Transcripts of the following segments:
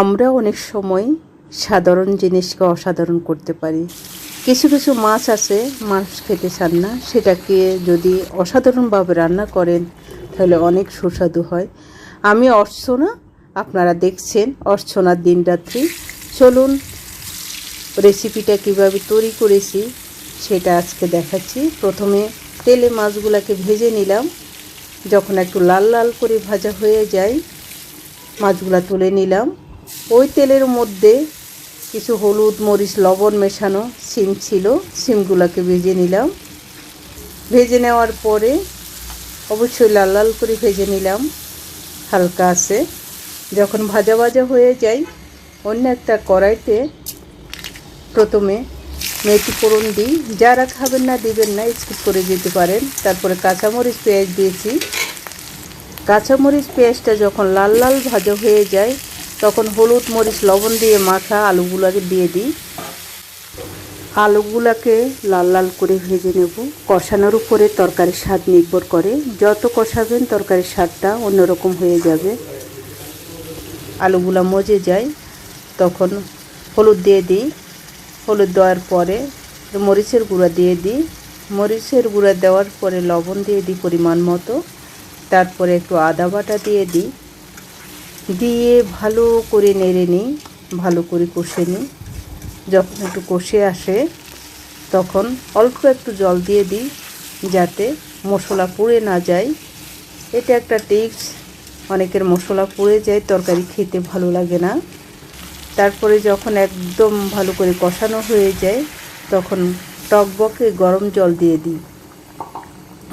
আমরা অনেক সময় সাধারণ জিনিসকে অসাধারণ করতে পারি। কিছু কিছু মাছ আছে, মাছ খেতে চান না। সেটাকে যদি অসাধারণভাবে রান্না করেন, তাহলে অনেক সুস্বাদু হয়। আমি অর্চনা, আপনারা দেখছেন অর্চনার দিনরাত্রি চলুন রেসিপিটা কীভাবে তৈরি করেছি, সেটা আজকে দেখাচ্ছি। প্রথমে তেলে মাছগুলোকে ভেজে নিলাম। যখন একটু লাল লাল করে ভাজা হয়ে যায়, মাছগুলো তুলে নিলাম। ওই তেলের মধ্যে কিছু হলুদ, মরিচ, লবণ মেশানো সিম ছিল। সিমগুলোকে ভেজে নিলাম। ভেজে নেওয়ার পরে অবশ্যই লাল লাল করে ভেজে নিলাম। হালকা আছে। যখন ভাজা ভাজা হয়ে যায়, অন্য একটা কড়াইতে প্রথমে মেথি ফোড়ন দিই। যারা খাবেন না, দিবেন না, স্কিপ করে যেতে পারেন। তারপরে কাঁচামরিচ পেঁয়াজ দিয়েছি। কাঁচামরিচ পেঁয়াজটা যখন লাল লাল ভাজা হয়ে যায় তখন হলুদ মরিচ লবণ দিয়ে মাখা আলুগুলোকে দিয়ে দিই। আলুগুলোকে লাল লাল করে ভেজে নেব। কষানোর উপরে তরকারির স্বাদ নির্ভর করে। যত কষাবেন তরকারির স্বাদটা অন্যরকম হয়ে যাবে। আলুগুলো মজে যায়। তখন হলুদ দিয়ে দিই। হলুদ দেওয়ার পরে মরিচের গুঁড়া দিয়ে দিই। মরিচের গুঁড়া দেওয়ার পরে লবণ দিয়ে দিই পরিমাণ মতো। তারপরে একটু আদা বাটা দিয়ে দিই। দিয়ে ভালো করে নেড়ে নিই, ভালো করে কষে নিই। যখন একটু কষে আসে, তখন অল্প একটু জল দিয়ে দিই যাতে মশলা পুড়ে না যায়। এটা একটা টিপস, অনেকের মশলা পুড়ে যায়, তরকারি খেতে ভালো লাগে না। তারপরে যখন একদম ভালো করে কষানো হয়ে যায়, তখন টকবকে গরম জল দিয়ে দিই।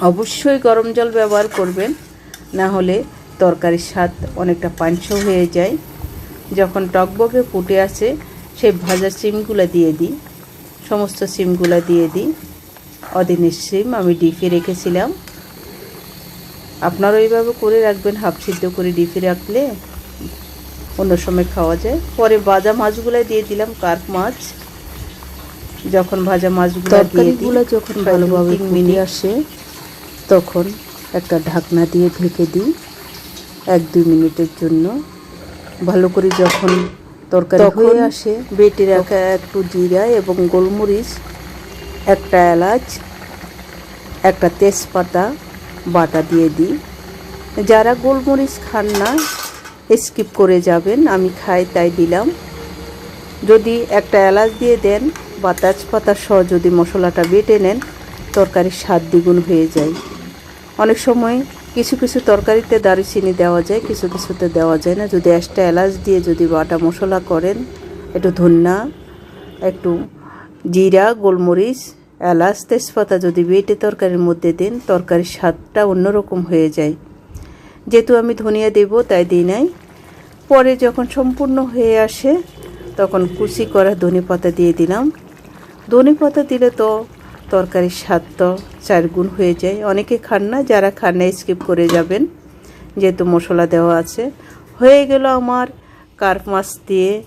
অবশ্যই গরম জল ব্যবহার করবেন, না হলে তরকারির স্বাদ অনেকটা পাঞ্চ হয়ে যায়। যখন টকবকে ফুটে আসে সেই ভাজা সিমগুলো দিয়ে দিই। সমস্ত সিমগুলো দিয়ে দিই। অদিনের সিম আমি ডিপে রেখেছিলাম। আপনারা এইভাবে করে রাখবেন হাফ সিদ্ধ করে ডিপে রাখলে অন্য সময় খাওয়া যায়। পরে ভাজা মাছগুলো দিয়ে দিলাম কার্প মাছ। যখন ভাজা মাছগুলো তরকারিগুলো যখন ভালোভাবে মিলে আসে তখন একটা ঢাকনা দিয়ে ঢেকে দিই। এক দুই মিনিটের জন্য। ভালো করে যখন তরকারি হয়ে আসে বেটে রাখা একটু জিরা এবং গোলমরিচ একটা এলাচ একটা তেজপাতা বাটা দিয়ে দিই। যারা গোলমরিচ খান না স্কিপ করে যাবেন আমি খাই তাই দিলাম। যদি একটা এলাচ দিয়ে দেন বা তেজপাতা সহ যদি মশলাটা বেটে নেন তরকারির স্বাদ দ্বিগুণ হয়ে যায়। অনেক সময় কিছু কিছু তরকারিতে দারুচিনি দেওয়া যায়, কিছু কিছুতে দেওয়া যায় না। যদি একটা এলাচ দিয়ে যদি বাটা মশলা করেন, একটু ধন্যা, একটু জিরা, গোলমরিচ, এলাচ, তেজপাতা যদি বেটে তরকারির মধ্যে দেন, তরকারির স্বাদটা অন্যরকম হয়ে যায়। যেহেতু আমি ধনিয়া দেব, তাই দিই নাই। পরে যখন সম্পূর্ণ হয়ে আসে, তখন কুচি করা ধনে পাতা দিয়ে দিলাম। ধনে পাতা দিলে তো তরকারির স্বাদ তো চার গুণ হয়ে যায়। অনেকে খান না, যারা খান না স্কিপ করে যাবেন। যেহেতু মশলা দেওয়া আছে। হয়ে গেল আমার কার্প মাছ দিয়ে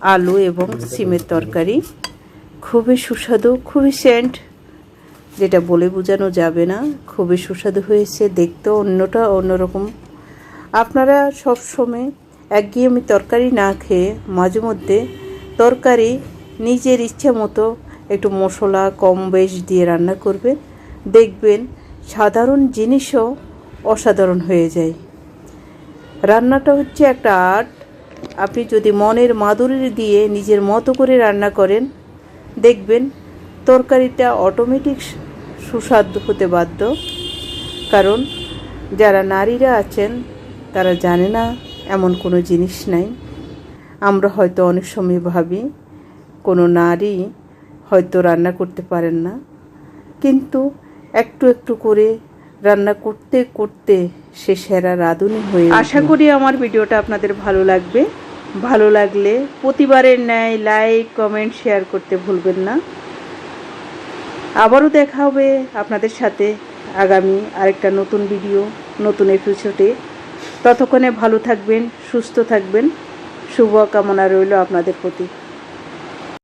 আলু এবং সিমের তরকারি। খুবই সুস্বাদু, খুবই সেন্ট যেটা বলে বোঝানো যাবে না। খুবই সুস্বাদু হয়েছে, দেখতেও অন্যটা অন্যরকম। আপনারা সব সময় একঘেয়েমি তরকারি না খেয়ে মাঝে মধ্যে তরকারি নিজের ইচ্ছে মতো একটু মশলা, কম বেশ দিয়ে রান্না করবেন দেখবেন সাধারণ জিনিসও অসাধারণ হয়ে যায়। রান্নাটা হচ্ছে একটা আর্ট। আপনি যদি মনের মাধুরী দিয়ে নিজের মতো করে রান্না করেন, দেখবেন তরকারিটা অটোমেটিক সুস্বাদু হতে বাধ্য। কারণ যারা নারীরা আছেন, তারা জানে না এমন কোনো জিনিস নাই। আমরা হয়তো অনেক সময় ভাবি, কোনো নারী হয়তো রান্না করতে পারেন না। কিন্তু একটু একটু করে রান্না করতে করতে সে সেরা রাঁধুনি হয়ে আশা করি আমার ভিডিওটা আপনাদের ভালো লাগবে। ভালো লাগলে প্রতিবারের ন্যায় লাইক, কমেন্ট, শেয়ার করতে ভুলবেন না। আবারও দেখা হবে আপনাদের সাথে আগামী আরেকটা নতুন ভিডিও, নতুন এপিসোডে ততক্ষণে ভালো থাকবেন, সুস্থ থাকবেন। শুভ কামনা রইল আপনাদের প্রতি।